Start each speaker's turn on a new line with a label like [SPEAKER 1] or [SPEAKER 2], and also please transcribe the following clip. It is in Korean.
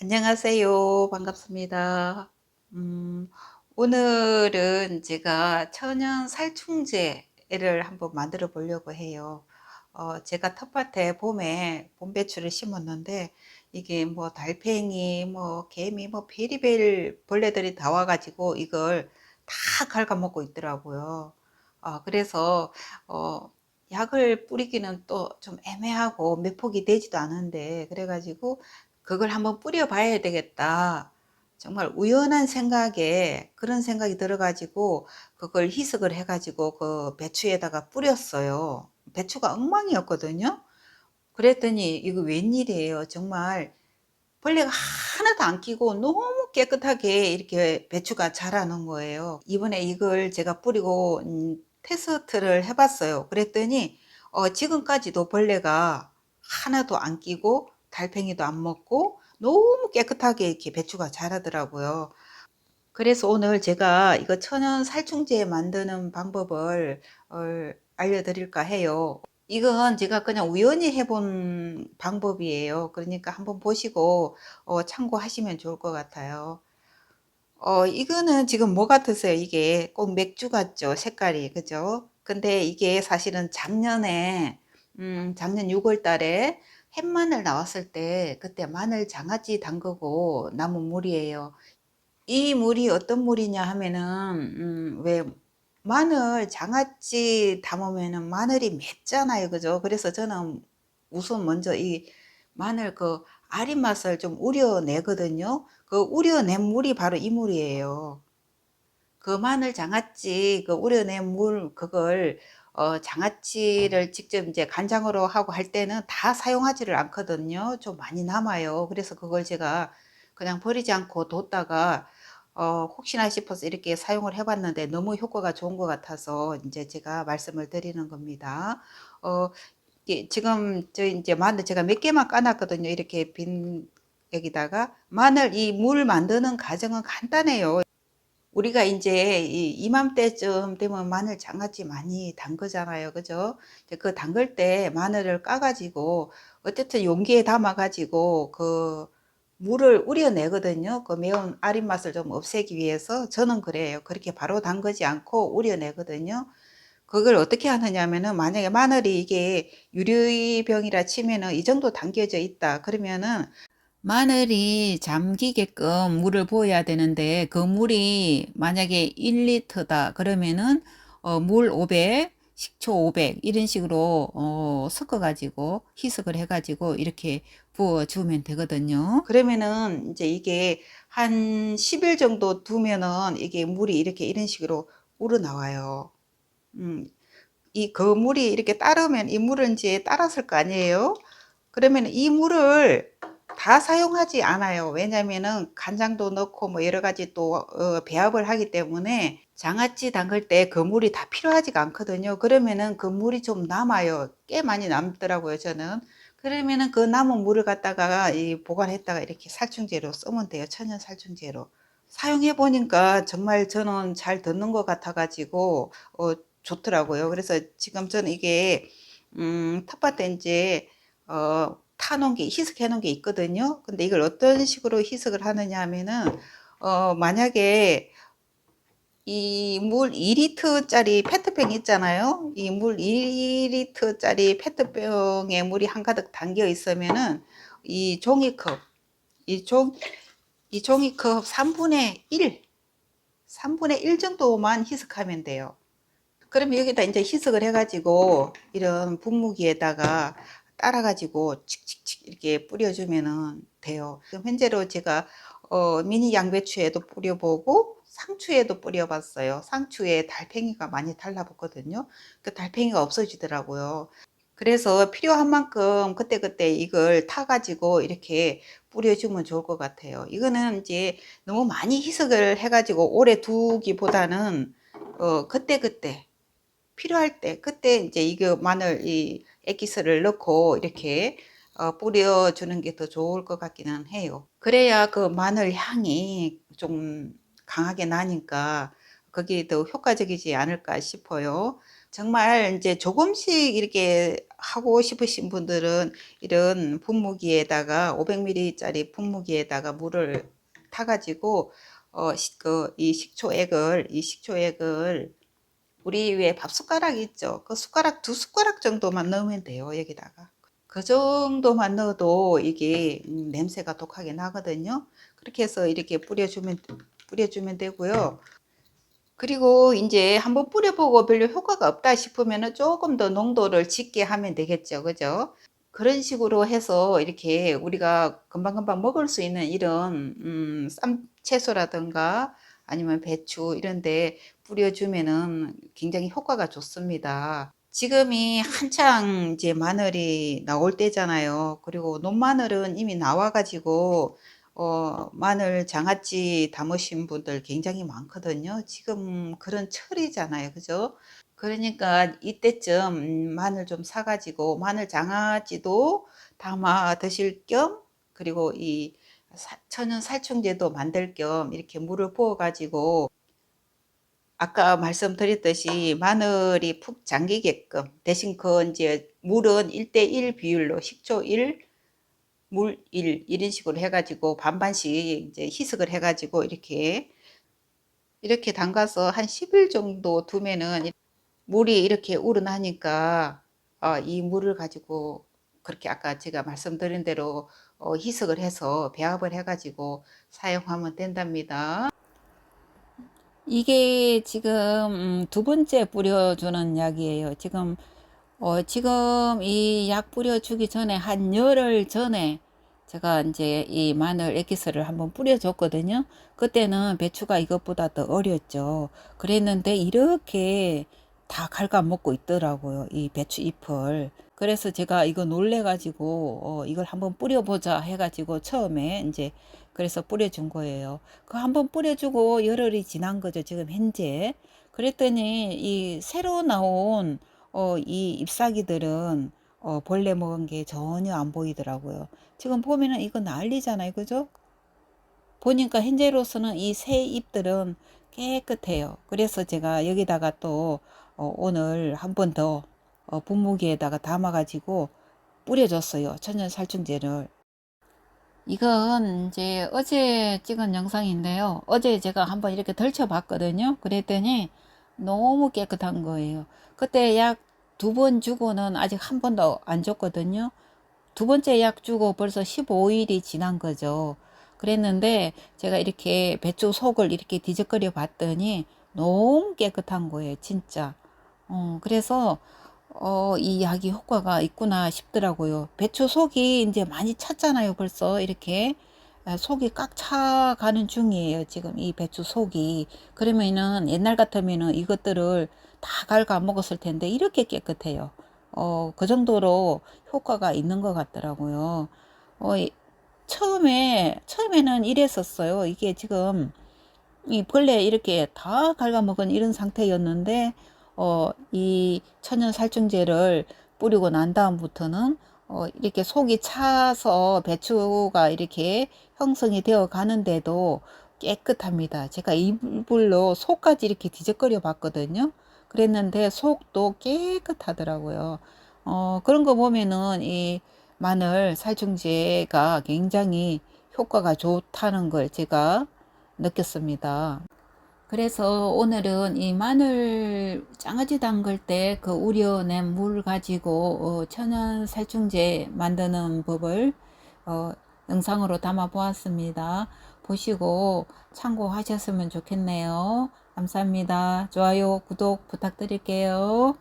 [SPEAKER 1] 안녕하세요. 반갑습니다. 음, 오늘은 제가 천연 살충제를 한번 만들어 보려고 해요. 어, 제가 텃밭에 봄에 봄배추를 심었는데 이게 뭐 달팽이, 뭐 개미, 뭐 베리벨 벌레들이 다 와가지고 이걸 다 갉아먹고 있더라고요. 어, 그래서 어, 약을 뿌리기는 또 좀 애매하고 몇 폭이 되지도 않은데 그래가지고 그걸 한번 뿌려 봐야 되겠다. 정말 우연한 생각에 그런 생각이 들어가지고 그걸 희석을 해가지고 그 배추에다가 뿌렸어요. 배추가 엉망이었거든요. 그랬더니 이거 웬일이에요. 정말 벌레가 하나도 안 끼고 너무 깨끗하게 이렇게 배추가 자라는 거예요. 이번에 이걸 제가 뿌리고 음, 테스트를 해봤어요. 그랬더니 어, 지금까지도 벌레가 하나도 안 끼고 달팽이도 안 먹고 너무 깨끗하게 이렇게 배추가 자라더라고요. 그래서 오늘 제가 이거 천연 살충제 만드는 방법을 어, 알려드릴까 해요. 이건 제가 그냥 우연히 해본 방법이에요. 그러니까 한번 보시고 어, 참고하시면 좋을 것 같아요. 어, 이거는 지금 뭐 같으세요? 이게 꼭 맥주 같죠? 색깔이. 그죠? 근데 이게 사실은 작년에, 음, 작년 6월 달에 햇마늘 나왔을 때 그때 마늘 장아찌 담그고 남은 물이에요. 이 물이 어떤 물이냐 하면은, 음, 왜 마늘 장아찌 담으면은 마늘이 맵잖아요. 그죠? 그래서 저는 우선 먼저 이 마늘 그 아린 맛을 좀 우려내거든요. 그 우려낸 물이 바로 이 물이에요. 그 마늘 장아찌 그 우려낸 물 그걸 어, 장아찌를 직접 이제 간장으로 하고 할 때는 다 사용하지를 않거든요. 좀 많이 남아요. 그래서 그걸 제가 그냥 버리지 않고 뒀다가 어, 혹시나 싶어서 이렇게 사용을 해봤는데 너무 효과가 좋은 것 같아서 이제 제가 말씀을 드리는 겁니다. 어, 이게 지금 저 이제 마늘 제가 몇 개만 까놨거든요. 이렇게 빈 여기다가 마늘 이 물 만드는 과정은 간단해요. 우리가 이제 이 이맘때쯤 되면 마늘 장아찌 많이 담그잖아요. 그죠? 그 담글 때 마늘을 까가지고 어쨌든 용기에 담아가지고 그 물을 우려내거든요. 그 매운 아린 맛을 좀 없애기 위해서 저는 그래요. 그렇게 바로 담그지 않고 우려내거든요. 그걸 어떻게 하느냐면은 만약에 마늘이 이게 유리병이라 치면은 이 정도 담겨져 있다. 그러면은 마늘이 잠기게끔 물을 부어야 되는데 그 물이 만약에 1리터다 그러면은 어, 물 500, 식초 500 이런 식으로 어, 섞어 가지고 희석을 해 가지고 이렇게 부어 주면 되거든요. 그러면은 이제 이게 한 10일 정도 두면은 이게 물이 이렇게 이런 식으로 우러나와요. 음, 이 거물이 이렇게 따르면 이 물은 이제 따랐을 거 아니에요? 그러면 이 물을 다 사용하지 않아요. 왜냐면은 간장도 넣고 뭐 여러 가지 또 어, 배합을 하기 때문에 장아찌 담글 때 그 물이 다 필요하지가 않거든요. 그러면은 그 물이 좀 남아요. 꽤 많이 남더라고요, 저는. 그러면은 그 남은 물을 갖다가 이 보관했다가 이렇게 살충제로 쓰면 돼요. 천연 살충제로. 사용해 보니까 정말 저는 잘 듣는 것 같아 가지고 어, 좋더라고요. 그래서 지금 저는 이게 음, 텃밭에 이제 어, 타놓은 게 희석해 놓은 게 있거든요. 근데 이걸 어떤 식으로 희석을 하느냐 하면은 어, 만약에 이 물 2리터짜리 페트병 있잖아요. 이 물 2리터짜리 페트병에 물이 한 가득 담겨 있으면은 이 종이컵, 이 종, 이 종이컵 3분의 1, 3분의 1 정도만 희석하면 돼요. 그러면 여기다 이제 희석을 해가지고 이런 분무기에다가 따라가지고 칙칙칙 이렇게 뿌려주면 돼요. 현재로 제가 어, 미니 양배추에도 뿌려보고 상추에도 뿌려봤어요. 상추에 달팽이가 많이 달라붙거든요. 그 달팽이가 없어지더라고요. 그래서 필요한 만큼 그때그때 이걸 타가지고 이렇게 뿌려주면 좋을 것 같아요. 이거는 이제 너무 많이 희석을 해가지고 오래 두기보다는 어, 그때그때 필요할 때 그때 이제 이거 마늘 이 액기스를 넣고 이렇게 어, 뿌려주는 게 더 좋을 것 같기는 해요. 그래야 그 마늘 향이 좀 강하게 나니까 그게 더 효과적이지 않을까 싶어요. 정말 이제 조금씩 이렇게 하고 싶으신 분들은 이런 분무기에다가 500ml 짜리 분무기에다가 물을 타 가지고 어 그 이 식초액을 이 식초액을 우리 왜 밥 숟가락 있죠? 그 숟가락 두 숟가락 정도만 넣으면 돼요, 여기다가. 그 정도만 넣어도 이게 음 냄새가 독하게 나거든요. 그렇게 해서 이렇게 뿌려주면 뿌려주면 되고요. 그리고 인제 한번 뿌려보고 별로 효과가 없다 싶으면은 쪼금 더 농도를 짙게 하면 되겠죠. 그죠? 그런 식으로 해서 이렇게 우리가 금방금방 먹을 수 있는 이런 음 쌈 채소라든가 아니면 배추 이런 데 뿌려주면은 굉장히 효과가 좋습니다. 지금이 한창 이제 마늘이 나올 때잖아요. 그리고 논마늘은 이미 나와 가지고 어 마늘 장아찌 담으신 분들 굉장히 많거든요. 지금 그런 철이잖아요. 그죠? 그러니까 이때쯤 음 마늘 좀 사 가지고 마늘 장아찌도 담아 드실 겸 그리고 이 사 천연 살충제도 만들 겸 이렇게 물을 부어 가지고 아까 말씀드렸듯이 마늘이 푹 잠기게끔 대신 그 인제 물은 1대1 비율로 식초 1 물 1 이런 식으로 해 가지고 반반씩 이제 희석을 해 가지고 이렇게 이렇게 담가서 한 10일 정도 두면은 이 물이 이렇게 우러나니까 어 이 물을 가지고 그렇게 아까 제가 말씀드린 대로 어 희석을 해서 배합을 해 가지고 사용하면 된답니다. 이게 지금 음두 번째 뿌려주는 약이에요. 지금 어 지금 이 약 뿌려주기 전에 한 열흘 전에 제가 인제 이 마늘 에기스를 한번 뿌려줬거든요. 그때는 배추가 이것보다 더 어렸죠. 그랬는데 이렇게 다 갉아먹고 있더라고요, 이 배추 잎을. 그래서 제가 이거 놀래 가지고 어 '이걸 한번 뿌려보자.' 해 가지고 처음에 인제 그래서 뿌려준 거예요. 그 한번 뿌려주고 열흘이 지난 거죠, 지금 현재. 그랬더니 이 새로 나온 어 이 잎사귀들은 어 벌레 먹은 게 전혀 안 보이더라고요. 지금 보면은 이거 난리잖아요. 그죠? 보니까 현재로서는 이 새 잎들은 깨끗해요. 그래서 제가 여기다가 또 어 오늘 한 번 더 어 분무기에다가 담아 가지고 뿌려줬어요, 천연 살충제를. 이건 인제 어제 찍은 영상인데요. 어제 제가 한번 이렇게 덜쳐 봤거든요. 그랬더니 너무 깨끗한 거예요. 그때 약 2번 주고는 아직 한 번도 안 줬거든요. 두 번째 약 주고 벌써 15 일이 지난 거죠. 그랬는데 제가 이렇게 배추 속을 이렇게 뒤적거려 봤더니 너무 깨끗한 거예요, 진짜. 어 그래서 어 이 약이 효과가 있구나 싶더라고요. 배추 속이 인제 많이 찼잖아요, 벌써 이렇게. 아 속이 꽉 차가는 중이에요, 지금 이 배추 속이. 그러면은 옛날 같으면은 이것들을 다 갉아 먹었을 텐데 이렇게 깨끗해요. 어 그 정도로 효과가 있는 것 같더라고요. 어이 처음에 처음에는 이랬었어요. 이게 지금 이 벌레 이렇게 다 갉아먹은 이런 상태였는데 어 이 천연 살충제를 뿌리고 난 다음부터는 어 이렇게 속이 차서 배추가 이렇게 형성이 되어 가는데도 깨끗합니다. 제가 이불로 속까지 이렇게 뒤적거려 봤거든요. 그랬는데 속도 깨끗하더라고요. 어 그런 거 보면은 이 마늘 살충제가 굉장히 효과가 좋다는 걸 제가 느꼈습니다. 그래서 오늘은 이 마늘 장아찌 담글 때 그 우려낸 물 가지고 어 천연 살충제 만드는 법을 어 영상으로 담아 보았습니다. 보시고 참고하셨으면 좋겠네요. 감사합니다. 좋아요, 구독 부탁드릴게요.